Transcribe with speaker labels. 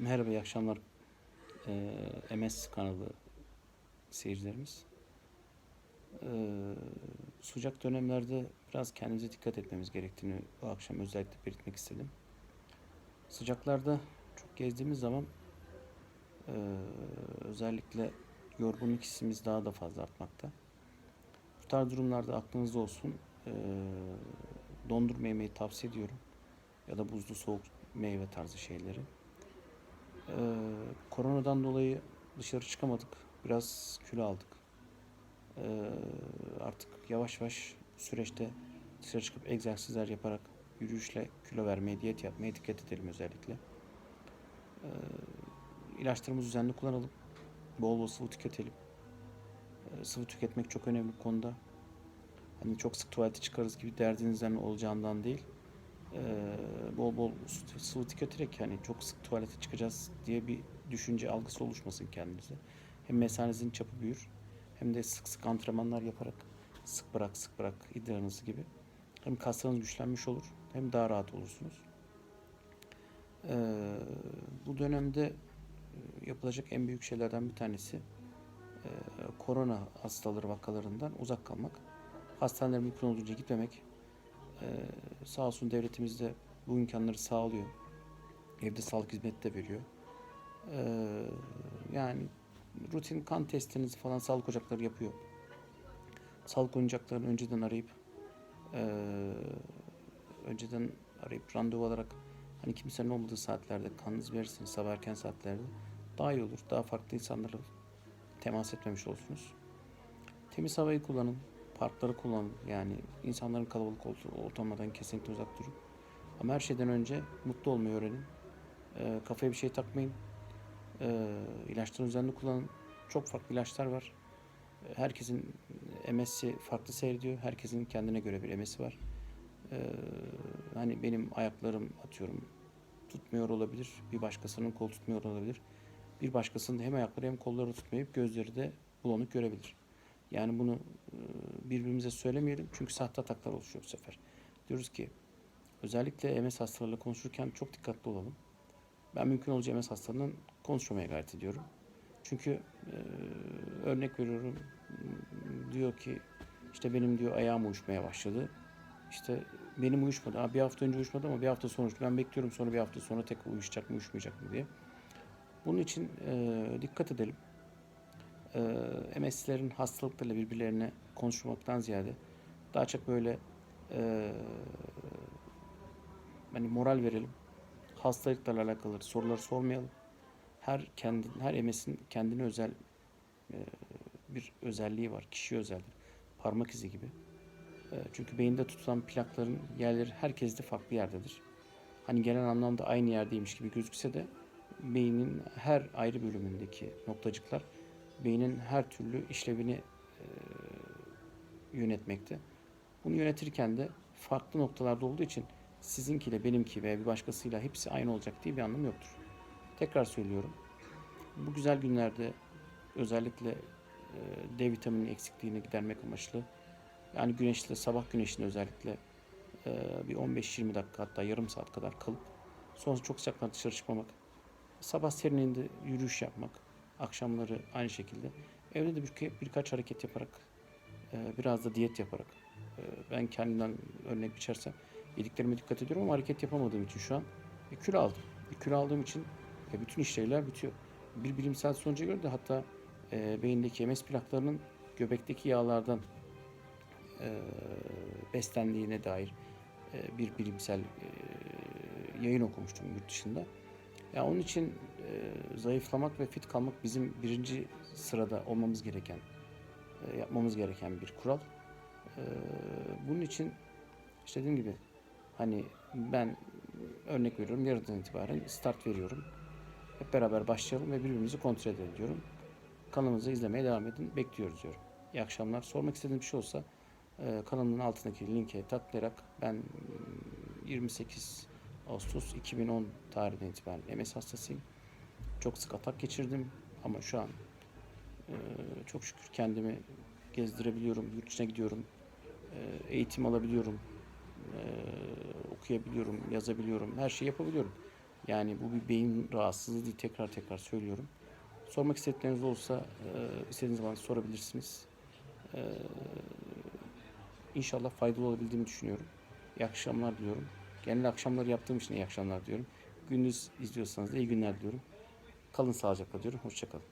Speaker 1: Merhaba, iyi akşamlar. Ee, MS kanalı seyircilerimiz. Ee, sıcak dönemlerde biraz kendimize dikkat etmemiz gerektiğini bu akşam özellikle belirtmek istedim. Sıcaklarda çok gezdiğimiz zaman ee, özellikle yorgunluk hissimiz daha da fazla artmakta. Bu tarz durumlarda aklınızda olsun. Ee, dondurma yemeyi tavsiye ediyorum. Ya da buzlu soğuk meyve tarzı şeyleri. Ee, koronadan dolayı dışarı çıkamadık. Biraz kilo aldık. Ee, artık yavaş yavaş süreçte dışarı çıkıp egzersizler yaparak yürüyüşle kilo vermeye, diyet yapmaya dikkat edelim özellikle. Ee, ilaçlarımızı düzenli kullanalım. Bol bol sıvı tüketelim. Ee, sıvı tüketmek çok önemli bu konuda. Hani çok sık tuvalete çıkarız gibi derdinizden olacağından değil. Ee, bol bol sıvı tüketerek yani çok sık tuvalete çıkacağız diye bir düşünce algısı oluşmasın kendinize. Hem mesanenizin çapı büyür hem de sık sık antrenmanlar yaparak sık bırak sık bırak idrarınız gibi hem kaslarınız güçlenmiş olur hem daha rahat olursunuz. Ee, bu dönemde e, yapılacak en büyük şeylerden bir tanesi e, korona hastaları vakalarından uzak kalmak. Hastanelere mümkün olduğunca gitmemek. Ee, sağ olsun devletimiz de bu imkanları sağlıyor. Evde sağlık hizmeti de veriyor. Ee, yani rutin kan testinizi falan sağlık ocakları yapıyor. Sağlık ocaklarını önceden arayıp eee, önceden arayıp randevu alarak hani kimsenin olmadığı saatlerde kanınızı verirsiniz sabah erken saatlerde daha iyi olur. Daha farklı insanlarla temas etmemiş olursunuz. Temiz havayı kullanın. Parkları kullanın. Yani insanların kalabalık olduğu ortamlardan kesinlikle uzak durun. Ama her şeyden önce mutlu olmayı öğrenin. Ee, kafaya bir şey takmayın. Ee, ilaçları düzenli kullanın. Çok farklı ilaçlar var. Ee, Herkesin MS'i farklı seyrediyor. Herkesin kendine göre bir MS'i var. Ee, hani benim ayaklarım atıyorum tutmuyor olabilir. Bir başkasının kol tutmuyor olabilir. Bir başkasının hem ayakları hem kolları tutmayıp gözleri de bulanık görebilir. Yani bunu e, birbirimize söylemeyelim çünkü sahte ataklar oluşuyor bu sefer. Diyoruz ki özellikle MS hastalarıyla konuşurken çok dikkatli olalım. Ben mümkün olunca MS hastalarından konuşmamaya gayret ediyorum. Çünkü e, örnek veriyorum diyor ki işte benim diyor ayağım uyuşmaya başladı. İşte benim uyuşmadı. Ha, bir hafta önce uyuşmadı ama bir hafta sonra uyuştu. Ben bekliyorum sonra bir hafta sonra tekrar uyuşacak mı uyuşmayacak mı diye. Bunun için e, dikkat edelim. E, MS'lerin hastalıklarıyla birbirlerine konuşmaktan ziyade daha çok böyle e, hani moral verelim. Hastalıklarla alakalı soruları sormayalım. Her kendi her MS'in kendine özel e, bir özelliği var. Kişiye özeldir. Parmak izi gibi. E, çünkü beyinde tutulan plakların yerleri herkeste farklı yerdedir. Hani genel anlamda aynı yerdeymiş gibi gözükse de beynin her ayrı bölümündeki noktacıklar beynin her türlü işlevini e, yönetmekte. Bunu yönetirken de farklı noktalarda olduğu için sizinkiyle benimki veya bir başkasıyla hepsi aynı olacak diye bir anlam yoktur. Tekrar söylüyorum. Bu güzel günlerde özellikle e, D vitamini eksikliğini gidermek amaçlı yani güneşli sabah güneşinde özellikle e, bir 15-20 dakika hatta yarım saat kadar kalıp sonra çok sıcaklarda dışarı çıkmamak. Sabah serinliğinde yürüyüş yapmak. Akşamları aynı şekilde. Evde de bir, birkaç hareket yaparak e, biraz da diyet yaparak e, ben kendimden örnek biçersem yediklerime dikkat ediyorum ama hareket yapamadığım için şu an e, kilo aldım. Kilo aldığım için bütün işlevler bitiyor. Bir bilimsel sonuca göre de hatta beyindeki MS plaklarının göbekteki yağlardan beslendiğine dair bir bilimsel yayın okumuştum yurt dışında. Ya onun için e, zayıflamak ve fit kalmak bizim birinci sırada olmamız gereken, e, yapmamız gereken bir kural. E, bunun için işte dediğim gibi hani ben örnek veriyorum yarından itibaren start veriyorum. Hep beraber başlayalım ve birbirimizi kontrol edelim diyorum. Kanalımızı izlemeye devam edin. Bekliyoruz diyorum. İyi akşamlar. Sormak istediğiniz bir şey olsa e, kanalımın altındaki linke tıklayarak ben mm, 28 Ağustos 2010 tarihinden itibaren MS hastasıyım. Çok sık atak geçirdim ama şu an e, çok şükür kendimi gezdirebiliyorum, yurt dışına gidiyorum, e, eğitim alabiliyorum, e, okuyabiliyorum, yazabiliyorum, her şeyi yapabiliyorum. Yani bu bir beyin rahatsızlığı değil. Tekrar tekrar söylüyorum. Sormak istedikleriniz olursa e, istediğiniz zaman sorabilirsiniz. E, inşallah faydalı olabildiğimi düşünüyorum. İyi akşamlar diliyorum. Genel akşamları yaptığım için iyi akşamlar diyorum. Gündüz izliyorsanız da iyi günler diliyorum. Kalın sağlıcakla diyorum. Hoşçakalın.